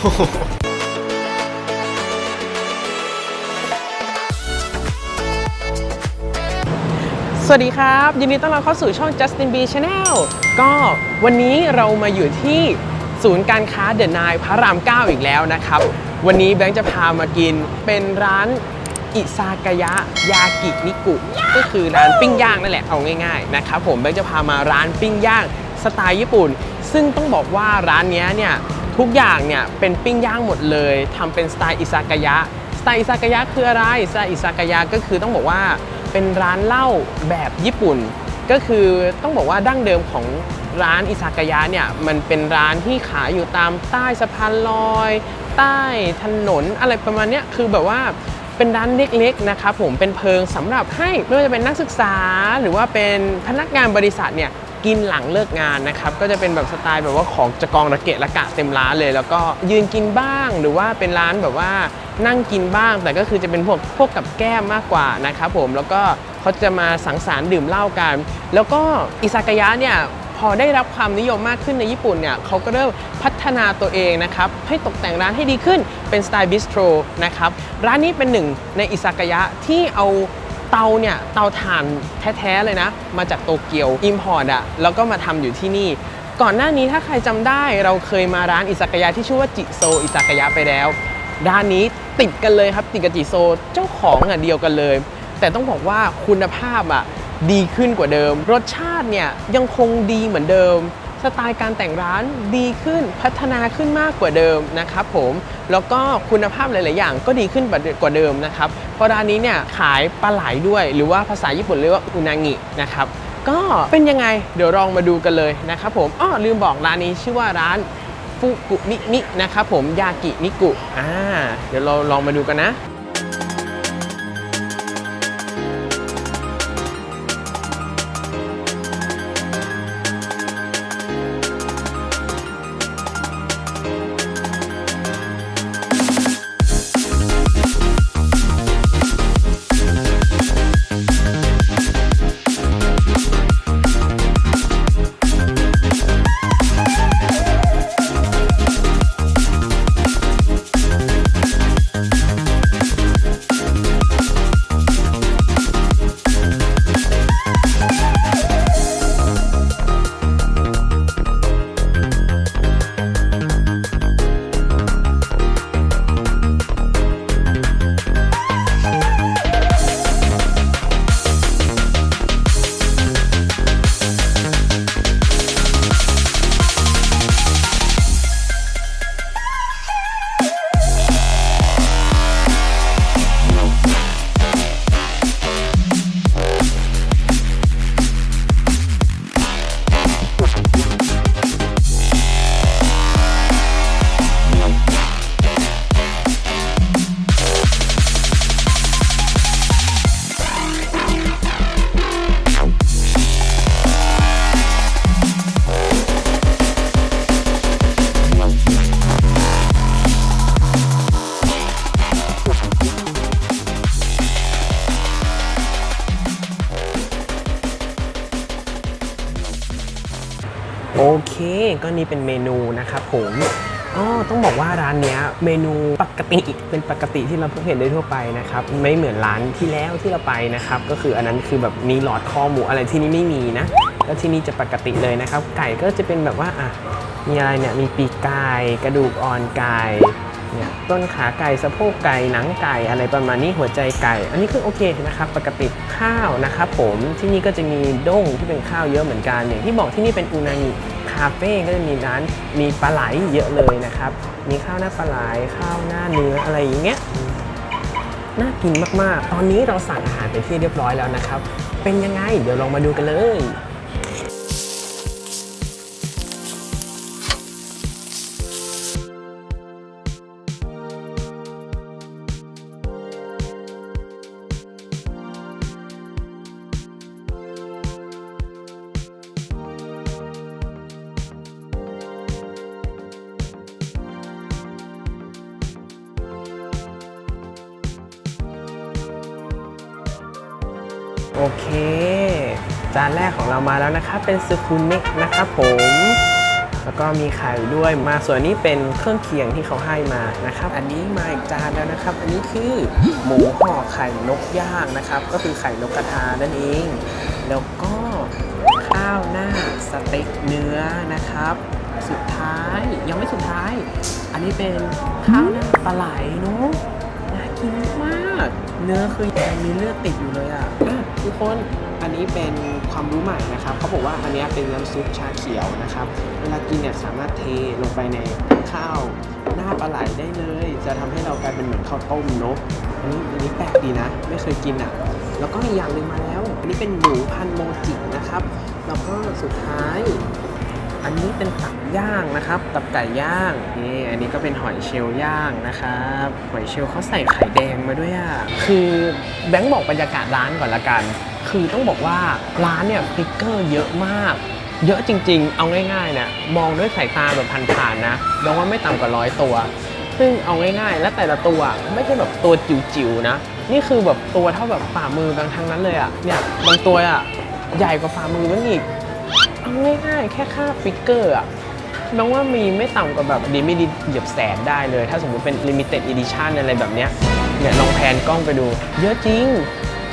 สวัสดีครับ ยินดีต้อนรับเข้าสู่ช่อง Justin B Channel ก็วันนี้เรามาอยู่ที่ศูนย์การค้าเดอะนายพระราม 9 อีกแล้วนะครับ วันนี้แบงค์จะพามากินเป็นร้านอิซากายะยากินิกุ ก็คือร้านปิ้งย่างนั่นแหละเอาง่ายๆนะครับผมแบงค์จะพามาร้านปิ้งย่างสไตล์ญี่ปุ่น ซึ่งต้องบอกว่าร้านนี้เนี่ย ทุกอย่างเนี่ยเป็นปิ้งย่างหมดเลยทำเป็นสไตล์อิซากายะ สไตล์อิซากายะคืออะไร สไตล์อิซากายะก็คือต้องบอกว่าเป็นร้านเหล้าแบบญี่ปุ่น ก็คือต้องบอกว่าดั้งเดิมของร้านอิซากายะเนี่ยมันเป็นร้านที่ขายอยู่ตามใต้สะพานลอย ใต้ถนนอะไรประมาณนี้คือแบบว่าเป็นร้านเล็กๆนะครับผมเป็นเพิงสำหรับให้ไม่ว่าจะเป็นนักศึกษาหรือว่าเป็นพนักงานบริษัทเนี่ย กินหลังเลิกงานนะครับก็จะเป็นแบบสไตล์แบบว่าของจะกองระเกะระกะเต็มร้านเลย แล้วก็ยืนกินบ้างหรือว่าเป็นร้านแบบว่านั่งกินบ้าง แต่ก็คือจะเป็นพวกพวกกับแก้มมากกว่านะครับผมแล้วก็เขาจะมาสังสรรค์ดื่มเหล้ากัน แล้วก็อิซากายะเนี่ยพอได้รับความนิยมมากขึ้นในญี่ปุ่นเนี่ยเขาก็เริ่มพัฒนาตัวเองนะครับ ให้ตกแต่งร้านให้ดีขึ้นเป็นสไตล์บิสโตรนะครับ ร้านนี้เป็นหนึ่งในอิซากายะที่เอา เตาเนี่ยเตาถ่านแท้ๆเลยนะ มาจากโตเกียวอิมพอร์ตอะแล้วก็มาทำอยู่ที่นี่ ก่อนหน้านี้ถ้าใครจำได้เราเคยมาร้านอิซากายะที่ชื่อว่าจิโซอิซากายะไปแล้ว ร้านนี้ติดกันเลยครับติดกับจิโซเจ้าของอะเดียวกันเลย แต่ต้องบอกว่าคุณภาพอะดีขึ้นกว่าเดิม รสชาติเนี่ยยังคงดีเหมือนเดิม สไตล์การแต่งร้านดีขึ้นพัฒนาขึ้นมากกว่าเดิมนะครับผมแล้วก็คุณภาพหลาย ๆ อย่างก็ดีขึ้นกว่าเดิมนะครับเพราะร้านนี้เนี่ยขายปลาไหลด้วย หรือว่าภาษาญี่ปุ่นเรียกว่าอุนางินะครับก็เป็นยังไงเดี๋ยวลองมาดูกันเลยนะครับผมอ้อลืมบอกร้านนี้ชื่อว่าร้านฟุกุมิมินะครับผมยากินิกุอ่าเดี๋ยวเราลองมาดูกันนะ ก็นี่เป็นเมนูนะครับผมอ๋อต้องบอกว่าร้านเนี้ยเมนูปกติเป็นปกติที่เราพบเห็นได้ทั่วไปนะครับไม่เหมือนร้านที่แล้วที่เราไปนะครับก็คืออันนั้นคือแบบมีหลอดคอหมูอะไรที่นี่ไม่มีนะแล้วที่นี่จะปกติเลยนะครับ ไก่ก็จะเป็นแบบว่าอะมีอะไรเนี่ยมีปีกไก่กระดูกอ่อนไก่เนี่ยต้นขาไก่สะโพกไก่หนังไก่อะไรประมาณนี้หัวใจไก่ อันนี้คือโอเคนะครับ ปกติข้าวนะครับผมที่นี่ก็จะมีด้งที่เป็นข้าวเยอะเหมือนกันอย่างที่บอกที่นี่เป็นอูนางิาเฟ่ก็จะมีร้านมีปลาไหลเยอะเลยนะครับ มีข้าวหน้าปลาไหลข้าวหน้าเนื้ออะไรอย่างเงี้ยน่ากินมากๆ ตอนนี้เราสั่งอาหารไปที่เรียบร้อยแล้วนะครับ เป็นยังไง เดี๋ยวลองมาดูกันเลย โอเค จานแรกของเรามาแล้วนะครับเป็นซูคุเนะนะครับผมแล้วก็มีไข่ด้วยมาส่วนนี้เป็นเครื่องเคียงที่เขาให้มานะครับ อันนี้มาอีกจานแล้วนะครับ อันนี้คือหมูห่อไข่นกย่างนะครับ ก็คือไข่นกกระทานั่นเอง แล้วก็ข้าวหน้าสเต็กเนื้อนะครับ สุดท้ายยังไม่สุดท้าย อันนี้เป็นข้าวหน้าปลาไหลเนาะน่ากินมาก เนื้อคือยังมีเลือดติดอยู่เลยอะอะ ทุกคนอันนี้เป็นความรู้ใหม่นะครับเขาบอกว่าอันนี้เป็นน้ำซุปชาเขียวนะครับ เวลากินเนี่ยสามารถเทลงไปในข้าวหน้าปลาไหลได้เลย จะทำให้เรากลายเป็นเหมือนข้าวต้มเนอะอันนี้อันนี้แปลกดีนะ ไม่เคยกินอะ แล้วก็อีกอย่างหนึ่งมาแล้ว อันนี้เป็นหมูพันโมจินะครับ แล้วก็สุดท้าย อันนี้เป็นตับย่างนะครับ ตับไก่ย่าง นี่ อันนี้ก็เป็นหอยเชลล์ย่างนะครับ หอยเชลล์เขาใส่ไข่แดงมาด้วยอะ คือแบงค์บอกบรรยากาศร้านก่อนละกัน คือต้องบอกว่าร้านเนี่ยฟิกเกอร์เยอะมาก เยอะจริง ๆ เอาง่ายๆเนี่ยมองด้วยสายตาแบบผ่านๆนะแบงค์ว่าไม่ต่ำกว่าร้อยตัว ซึ่งเอาง่ายๆ และแต่ละตัวไม่ใช่แบบตัวจิ๋วๆนะ นี่คือแบบตัวเท่าแบบฝ่ามือบางทั้งนั้นเลยอะ เนี่ยบางตัวอะใหญ่กว่าฝ่ามือมันอีก เอาง่ายๆ แค่ค่าฟิกเกอร์อะน้องว่ามีไม่ต่ำกว่าแบบดีไม่ดีเหยียบแสนได้เลย ถ้าสมมติเป็น limited edition อะไรแบบเนี้ยเนี่ยลองแพนกล้องไปดู เยอะจริง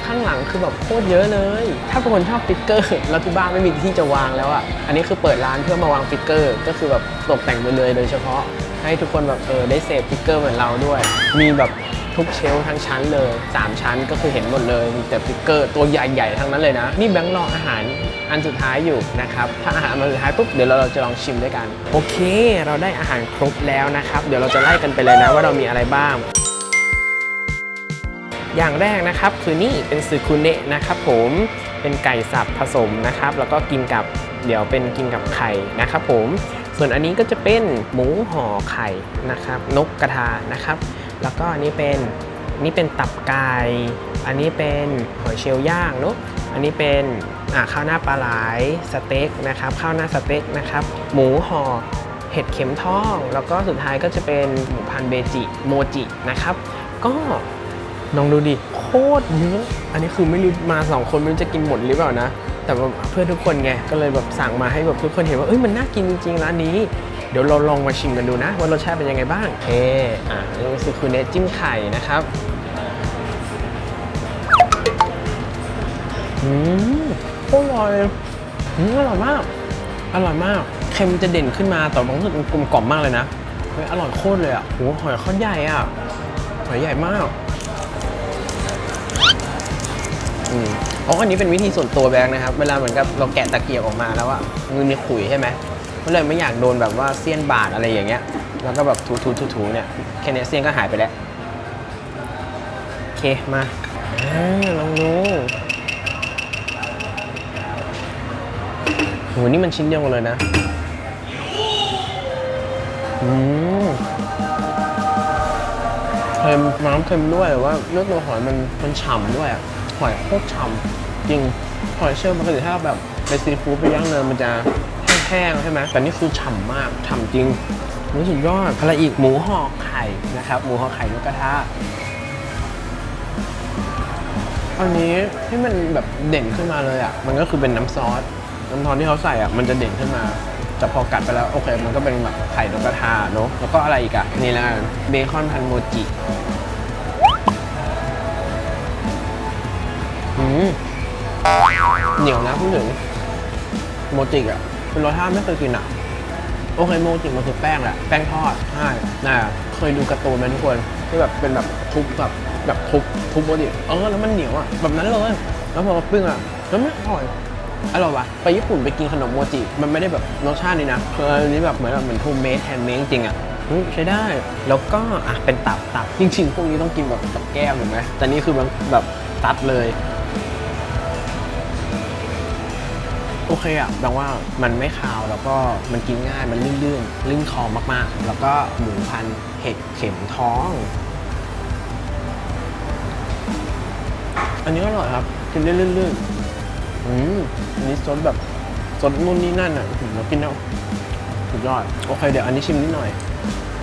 ข้างหลังคือแบบโคตรเยอะเลย ถ้าเป็นคนชอบฟิกเกอร์แล้วที่บ้านไม่มีที่จะวางแล้วอะอันนี้คือเปิดร้านเพื่อมาวางฟิกเกอร์ ก็คือแบบตกแต่งไปเลยโดยเฉพาะให้ทุกคนแบบเออได้เสพฟิกเกอร์เหมือนเราด้วย มีแบบ ทุกเชลทั้งชั้นเลย 3 ชั้นก็คือเห็นหมดเลยมีแต่ฟิกเกอร์ตัวใหญ่ๆ ทั้งนั้นเลยนะ นี่แบงค์รออาหารอันสุดท้ายอยู่นะครับ ถ้าอาหารมาสุดท้ายปุ๊บเดี๋ยวเราจะลองชิมด้วยกัน โอเค เราได้อาหารครบแล้วนะครับ เดี๋ยวเราจะไล่กันไปเลยนะว่าเรามีอะไรบ้างอย่างแรกนะครับคือนี่เป็นซึคุเนะนะครับผมเป็นไก่สับผสมนะครับ แล้วก็กินกับเดี๋ยวเป็นกินกับไข่นะครับผมส่วนอันนี้ก็จะเป็นหมูห่อไข่นะครับ นกกระทานะครับ แล้วก็อันนี้เป็นนี่เป็นตับไก่อันนี้เป็นหอยเชลล์ย่างเนาะอันนี้เป็นอ่าข้าวหน้าปลาไหลสเต็กนะครับข้าวหน้าสเต็กนะครับ หมูห่อเห็ดเข็มทอง แล้วก็สุดท้ายก็จะเป็นหมูพันเบจิโมจินะครับ ก็ลองดูดิโคตรเยอะอันนี้คือไม่รู้มาสองคนไม่รู้จะกินหมดหรือเปล่านะ แต่เพื่อทุกคนไงก็เลยแบบสั่งมาให้แบบทุกคนเห็นว่าเอ้ยมันน่ากินจริงๆร้านนี้ เดี๋ยวเราลองมาชิมกันดูนะ ว่ารสชาติเป็นยังไงบ้างโอเคอะนี่คือคือเนสจิ้มไข่นะครับอืมโคตรอร่อยอืมอร่อยมาก อร่อยมาก เค็มจะเด่นขึ้นมาแต่ผมรู้สึกมันกลมกล่อมมากเลยนะเฮ้ยอร่อยโคตรเลยอะโหหอยโคตรใหญ่อะหอยใหญ่มากอืมอ๋ออันนี้เป็นวิธีส่วนตัวแบงค์นะครับ เวลาเหมือนกับเราแกะตะเกียบออกมาแล้วอะมือมีขุยใช่ไหม ก็เลยไม่อยากโดนแบบว่าเสี้ยนบาดอะไรอย่างเงี้ย แล้วก็แบบถูๆถูๆเนี่ยแค่เนี้เสี้ยนก็หายไปแล้ว โอเค มาลองดูโหนี่มันชิ้นเดียวกันเลยนะ อืมเค็มน้ำเค็มด้วยแต่ว่าเนื้อตัวหอยมันมันฉ่ำด้วยอะหอยโคตรฉ่ำจริงหอยเชลล์ปกติถ้าแบบไปซีฟู้ดไปย่างเนยมันจะ แห้งใช่ไหมแต่นี่คือฉ่ำมากฉ่ำจริงรู้สุดยอดอะไรอีกหมูห่อไข่นะครับหมูห่อไข่นกกระทะอันนี้ที่มันแบบเด่นขึ้นมาเลยอะ มันก็คือเป็นน้ำซอส น้ำซอสที่เขาใส่อะ มันจะเด่นขึ้นมาแต่พอกัดไปแล้ว โอเค มันก็เป็นแบบไข่นกกระทาเนอะแล้วก็อะไรอีกอะ นี่ละเบคอนพันโมจิอืมเหนียวนะพูดถึงโมจิอะ เป็นรสชาติไม่เคยกินอะ โอเคโมจิมันคือแป้งแหละ แป้งทอดใช่น่าเคยดูการ์ตูนไหมทุกคนที่แบบเป็นแบบทุบแบบแบบทุบทุบโมจิเออแล้วมันเหนียวอะแบบนั้นเลยแล้วพอมาปิ้งอะแล้วไม่อร่อยอร่อยวะไปญี่ปุ่นไปกินขนมโมจิ มันไม่ได้แบบรสชาตินี้นะคืออันนี้แบบเหมือนแบบเหมือนทูเมสแฮนด์เมดจริงอะใช้ได้ แล้วก็อะเป็นตับตับจริงๆพวกนี้ต้องกินแบบกับแก้มเห็นไหมแต่นี่คือแบบตัดเลย เคอะแปลว่ามันไม่คาวแล้วก็มันกินง่ายมันลื่นๆลื่นคอมากๆ แล้วก็หมูพันเห็ดเข็มท้อง อันนี้ก็อร่อยครับกินได้ลื่นๆอืมอันนี้ซดแบบซดนู่นนี่นั่นอะผมเรากินแล้วสุดยอดโอเคเดี๋ยวอันนี้ชิมนิดหน่อย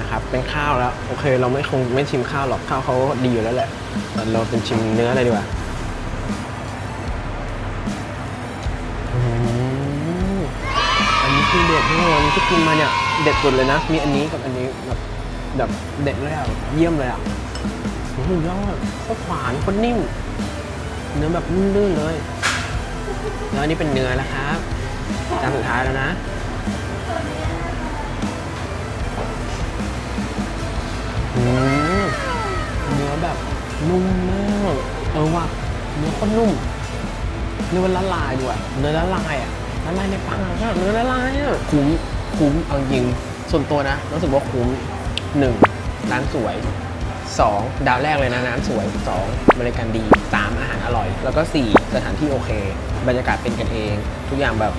นะครับเป็นข้าวแล้ว โอเค เราไม่คงไม่ชิมข้าวหรอกข้าวเขาดีอยู่แล้วแหละเราเป็นชิมเนื้อเลยดีกว่า คือเด็ดทุกคนที่กินมาเนี่ยเด็ดสุดเลยนะ มีอันนี้กับอันนี้แบบแบบเด็ดเลยอะเยี่ยมเลยอะโอ้โหยอดโคตรหวานโคตรนิ่ม เนื้อแบบลื่นๆเลยแล้วอันนี้เป็นเนื้อแล้วครับจานสุดท้ายแล้วนะเนื้อแบบนุ่มมากเออว่ะเนื้อโคตรนุ่มเนื้อมันละลายด้วยเนื้อละลายอะ ละลายในปากอะเนื้อละลายอะคุ้มคุ้มเอาจริงส่วนตัวนะรู้สึกว่าคุ้มหนึ่งร้านสวยสองดาวแรกเลยนะร้านสวยสองบริการดีสามอาหารอร่อย แล้วก็สี่สถานที่โอเค บรรยากาศเป็นกันเอง ทุกอย่างแบบ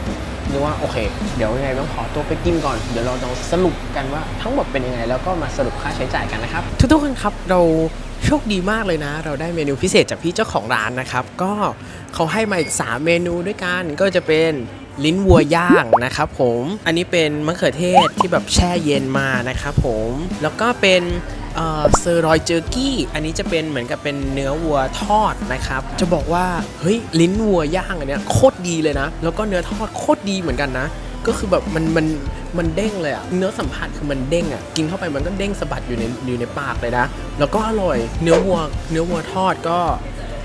เรียกว่าโอเค เดี๋ยวยังไงต้องขอตัวไปกินก่อน เดี๋ยวเราต้องสรุปกันว่าทั้งหมดเป็นยังไง แล้วก็มาสรุปค่าใช้จ่ายกันนะครับ ทุกๆคนครับเราโชคดีมากเลยนะ เราได้เมนูพิเศษจากพี่เจ้าของร้านนะครับ ก็เขาให้มาอีก 3 เมนูด้วยกันก็จะเป็น ลิ้นวัวย่างนะครับผมอันนี้เป็นมะเขือเทศที่แบบแช่เย็นมานะครับผมแล้วก็เป็นเซอร์รอยเจอร์กี้ อันนี้จะเป็นเหมือนกับเป็นเนื้อวัวทอดนะครับ จะบอกว่าเฮ้ยลิ้นวัวย่างอันเนี้ยโคตรดีเลยนะ แล้วก็เนื้อทอดโคตรดีเหมือนกันนะ ก็คือแบบมันมันมันเด้งเลยอะเนื้อสัมผัสคือมันเด้งอะกินเข้าไปมันก็เด้งสะบัดอยู่ในอยู่ในปากเลยนะ แล้วก็อร่อยเนื้อวัวเนื้อวัวทอดก็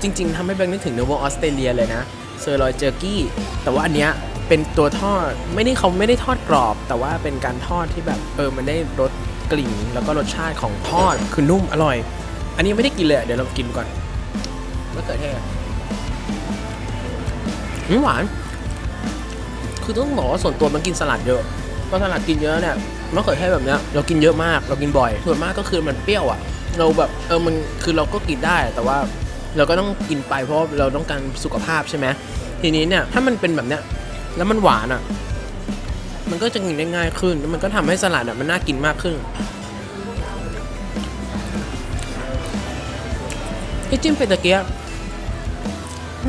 จริง ๆทำให้แบงค์นึกถึงเนื้อวัวออสเตรเลียเลยนะเซอร์ลอยเจอร์กี้ แต่ว่าอันเนี้ย เป็นตัวทอดไม่ได้เขาไม่ได้ทอดกรอบ แต่ว่าเป็นการทอดที่แบบเออมันได้รสกลิ่นแล้วก็รสชาติของทอดคือนุ่มอร่อย อันนี้ไม่ได้กินเลยเดี๋ยวเรากินก่อนมะเขือเทศอืมหวาน คือต้องบอกว่าส่วนตัวมันกินสลัดเยอะพอสลัดกินเยอะเนี่ยมะเขือเทศแบบเนี้ยเรากินเยอะมากเรากินบ่อยส่วนมากก็คือมันเปรี้ยวอะ เราแบบเออมันคือเราก็กินได้แต่ว่าเราก็ต้องกินไปเพราะเราต้องการสุขภาพใช่ไหมทีนี้เนี่ยถ้ามันเป็นแบบเนี้ย แล้วมันหวานอะ มันก็จะกินได้ง่ายขึ้น แล้วมันก็ทำให้สลัดอะมันน่ากินมากขึ้นที่จิ้มเป็ดตะเกียบ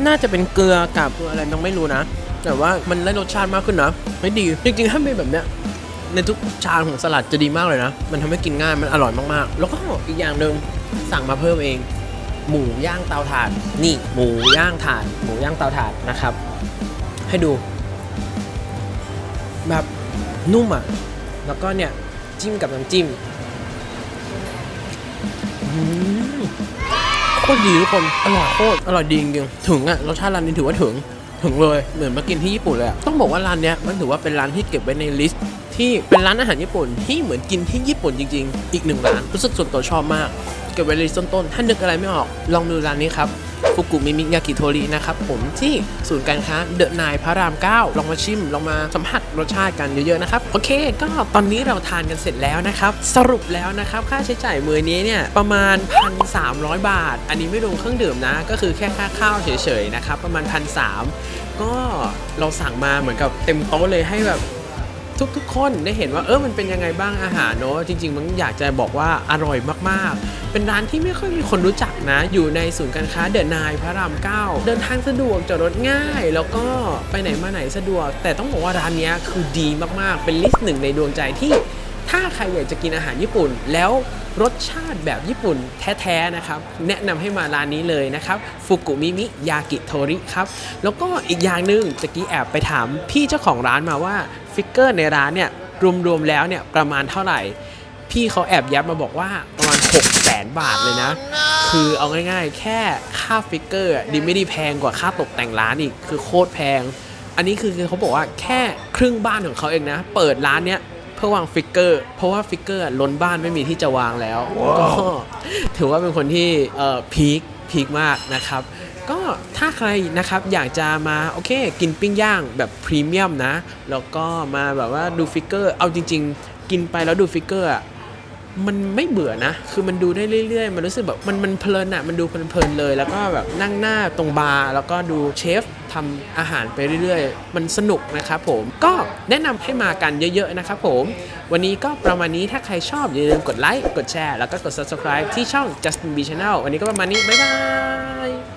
น่าจะเป็นเกลือกับเกลืออะไรยังไม่รู้นะ แต่ว่ามันได้รสชาติมากขึ้นนะไม่ดี จริงๆถ้าเป็นแบบเนี้ยในทุกชามของสลัดจะดีมากเลยนะ มันทำให้กินง่าย มันอร่อยมากๆ แล้วก็อีกอย่างหนึ่งสั่งมาเพิ่มเอง หมูย่างเตาถ่าน นี่ หมูย่างถ่าน หมูย่างเตาถ่านนะครับ ให้ดู แบบนุ่มอะ แล้วก็เนี่ย จิ้มกับน้ำจิ้มอืมโคตรดีทุกคน อร่อยโคตรอร่อยดีจริงๆถึงอะรสชาติร้านนี้ถือว่าถึง ถึงเลย เหมือนมากินที่ญี่ปุ่นเลยอะต้องบอกว่าร้านเนี้ยมันถือว่าเป็นร้านที่เก็บไว้ในลิสต์ ที่เป็นร้านอาหารญี่ปุ่นที่เหมือนกินที่ญี่ปุ่นจริงๆ อีกหนึ่งร้านรู้สึกส่วนตัวชอบมาก เก็บไว้ในลิสต์ต้นๆถ้านึกอะไรไม่ออกลองดูร้านนี้ครับฟุกุมิมิยากิโทรินะครับผมที่ศูนย์การค้าเดอะนายพระราม 9 ลองมาชิม ลองมาสัมผัสรสชาติกันเยอะๆนะครับ โอเค ก็ตอนนี้เราทานกันเสร็จแล้วนะครับ สรุปแล้วนะครับ ค่าใช้จ่ายมื้อนี้เนี่ย ประมาณ 1,300 บาท อันนี้ไม่รวมเครื่องดื่มนะ ก็คือแค่ค่าข้าวเฉยๆนะครับ ประมาณ 1,300ก็เราสั่งมาเหมือนกับเต็มโต๊ะเลยให้แบบ ทุกๆ คนได้เห็นว่าเออมันเป็นยังไงบ้างอาหารเนอะจริง ๆ มันอยากจะบอกว่าอร่อยมากๆ เป็นร้านที่ไม่ค่อยมีคนรู้จักนะ อยู่ในศูนย์การค้าเดอะนายพระราม9เดินทางสะดวกจอดรถง่าย แล้วก็ไปไหนมาไหนสะดวก แต่ต้องบอกว่าร้านนี้คือดีมากๆ เป็นลิสต์หนึ่งในดวงใจที่ ถ้าใครอยากจะกินอาหารญี่ปุ่น แล้วรสชาติแบบญี่ปุ่นแท้ๆนะครับ แนะนำให้มาร้านนี้เลยนะครับฟุกุมิมิยากิโทริครับ แล้วก็อีกอย่างหนึ่งตะกี้แอบไปถามพี่เจ้าของร้านมาว่าฟิกเกอร์ในร้านเนี่ยรวมๆแล้วเนี่ยประมาณเท่าไหร่ พี่เขาแอบยับมาบอกว่าประมาณ 6 0แสนบาทเลยนะ คือเอาง่ายๆ แค่ค่าฟิกเกอร์ดีไม่ได้แพงกว่าค่าตกแต่งร้านอีกคือโคตรแพง อันนี้คือเขาบอกว่าแค่ครึ่งบ้านของเขาเองนะ เปิดร้านเนี้ย พื่อวางฟิกเกอร์ เพราะว่าฟิกเกอร์ล้นบ้านไม่มีที่จะวางแล้ว ก็ถือว่าเป็นคนที่เอ่อพีคพีคมากนะครับ ก็ถ้าใครนะครับอยากจะมาโอเค กินปิ้งย่างแบบพรีเมียมนะ แล้วก็มาแบบว่าดูฟิกเกอร์ เอาจริง ๆ กินไปแล้วดูฟิกเกอร์อะมันไม่เบื่อนะ คือมันดูได้เรื่อยๆ มันรู้สึกแบบมันมันเพลินอะมันดูเพลินๆเลย แล้วก็แบบนั่งหน้าตรงบาร์ แล้วก็ดูเชฟ ทำอาหารไปเรื่อยๆ มันสนุกนะครับผมก็แนะนำให้มากันเยอะๆนะครับผมวันนี้ก็ประมาณนี้ถ้าใครชอบอย่าลืมกดไลค์กดแชร์แล้วก็กด subscribe ที่ช่อง Justin B Channel วันนี้ก็ประมาณนี้ บ๊ายบาย